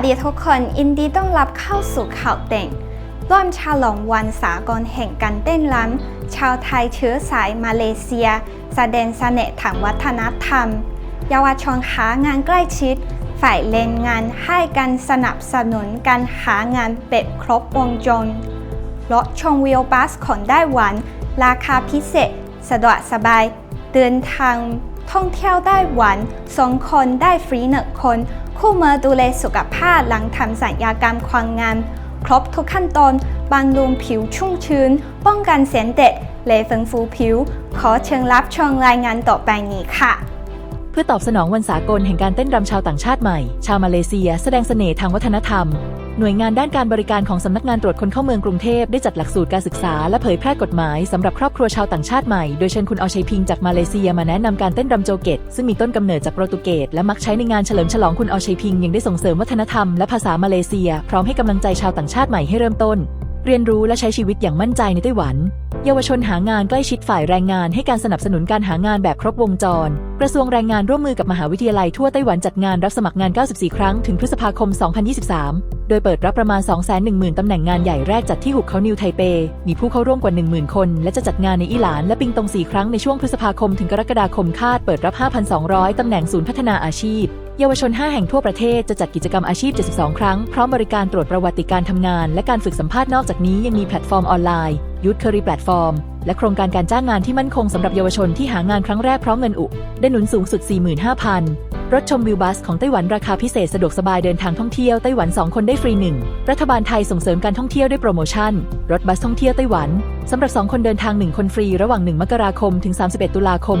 วัสดีทุกคนยินดีต้อนรับเข้าสู่ข่าวเด่ง ร่วมฉลองวันสากลแห่งการเต้นรำชาวไทยเชื้อสายมาเลเซีย แสดงเสน่ห์ทางวัฒนธรรม เยาวชนหางานใกล้ชิด ฝ่ายแรงงานให้การสนับสนุนการหางานแบบครบวงจรรถชมวิวบัสของไต้หวัน ราคาพิเศษ สะดวกสบาย เดินทาง ท่องเที่ยวไต้หวันสองคนได้ฟรีหนึ่งคน คู่มือดูแลสุขภาพหลังทำสัญญากรรมความงาม ครบทุกขั้นตอนบำรุงผิวชุ่มชื้น ป้องกันเสียนเด็ดและฟื้นฟูผิว ขอเชิญรับชมรายงานต่อไปนี้ค่ะ พื่อตอบสนองวันสากลแห่งการเต้นรำชาวต่างชาติใหม่ ชาวมาเลเซีย แสดงเสน่ห์ทางวัฒนธรรม หน่วยงานด้านการบริการของสำนักงานตรวจคนเข้าเมืองกรุงเทพได้จัดหลักสูตรการศึกษาและเผยแพร่กฎหมายสำหรับครอบครัวชาวต่างชาติใหม่ โดยเชิญคุณอชัยพิงจากมาเลเซียมาแนะนำการเต้นรำโจเกต ซึ่งมีต้นกำเนิดจากโปรตุเกสและมักใช้ในงานเฉลิมฉลองคุณอชัยพิงยังได้ส่งเสริมวัฒนธรรมและภาษามาเลเซีย พร้อมให้กำลังใจชาวต่างชาติใหม่ให้เริ่มต้น เรียนรู้และใช้ชีวิตอย่างมั่นใจในไต้หวัน เยาวชนหางานใกล้ชิดฝ่ายแรงงานให้การสนับสนุนการหางานแบบครบวงจร กระทรวงแรงงานร่วมมือกับมหาวิทยาลัยทั่วไต้หวันจัดงานรับสมัครงาน 94 ครั้งถึงพฤษภาคม 2023 โดยเปิดรับประมาณ 210,000 ตำแหน่งงานใหญ่แรกจัดที่หุบเขานิวไทเป มีผู้เข้าร่วมกว่า 10,000 คน และจะจัดงานในอิหร่านและปิงตง 4 ครั้งในช่วงพฤษภาคมถึงกรกฎาคมคาดเปิดรับ 5,200 ตำแหน่งศูนย์พัฒนาอาชีพ เยาวชน 5 แห่งทั่วประเทศจะจัดกิจกรรมอาชีพ 72 ครั้ง พร้อมบริการตรวจประวัติการทำงาน และการฝึกสัมภาษณ์นอกจากนี้ยังมีแพลตฟอร์มออนไลน์ยูทเคอรีแพลตฟอร์ม และโครงการการจ้างงานที่มั่นคงสำหรับเยาวชนที่หางานครั้งแรกพร้อมเงินอุได้หนุนสูงสุด 45,000 รถชมวิวบัสของไต้หวันราคาพิเศษสะดวกสบายเดินทางท่องเที่ยวไต้หวัน 2 คนได้ฟรี 1 รัฐบาลไทยส่งเสริมการท่องเที่ยวด้วยโปรโมชั่น รถบัสท่องเที่ยวไต้หวันสำหรับ 2 คนเดินทาง 1 คนฟรี ระหว่าง 1 มกราคม ถึง 31 ตุลาคม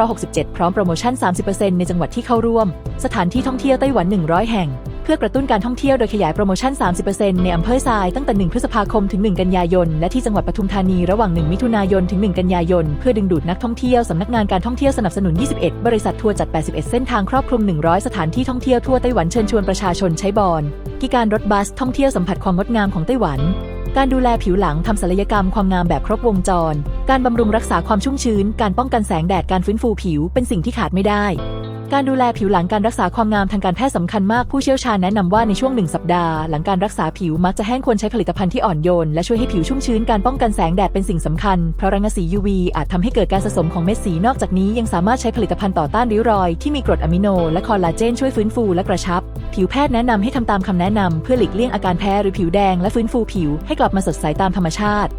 2567 พร้อมโปรโมชั่น 30%ในจังหวัดที่เข้าร่วม สถานที่ท่องเที่ยวไต้หวัน 100 แห่ง เพื่อกระตุ้นการท่องเที่ยวโดยขยายโปรโมชั่น 30%ในอำเภอทรายตั้งแต่ 1 พฤษภาคมถึง 1 กันยายน และที่จังหวัดปทุมธานีระหว่าง 1 มิถุนายนถึง 1 กันยายน เพื่อดึงดูดนักท่องเที่ยวสำนักงานการท่องเที่ยวสนับสนุน 21 บริษัททัวร์จัด 81 เส้นทางครอบคลุม 100 สถานที่ท่องเที่ยวทั่วไต้หวันเชิญชวนประชาชนใช้บอลกิการรถบัสท่องเที่ยวสัมผัสความงดงามของไต้หวันการดูแลผิวหลังทำศัลยกรรมความงามแบบครบวงจร การบำรุงรักษาความชุ่มชื้น การป้องกันแสงแดด การฟื้นฟูผิว เป็นสิ่งที่ขาดไม่ได้ การดูแลผิวหลังการรักษาความงามทางการแพทย์สำคัญมากผู้เชี่ยวชาญแนะนำว่าในช่วงหนึ่งสัปดาห์หลังการรักษาผิวมักจะแห้งควรใช้ผลิตภัณฑ์ที่อ่อนโยน และช่วยให้ผิวชุ่มชื้นการป้องกันแสงแดดเป็นสิ่งสำคัญ เพราะรังสี UV อาจทำให้เกิดการสะสมของเม็ดสีนอกจากนี้ยังสามารถใช้ผลิตภัณฑ์ต่อต้านริ้วรอยที่มีกรดอะมิโน และคอลลาเจนช่วยฟื้นฟูและกระชับ ผิวแพทย์แนะนำให้ทำตามคำแนะนำเพื่อหลีกเลี่ยงอาการแพ้หรือผิวแดงและฟื้นฟูผิวให้กลับมาสดใสตามธรรมชาติ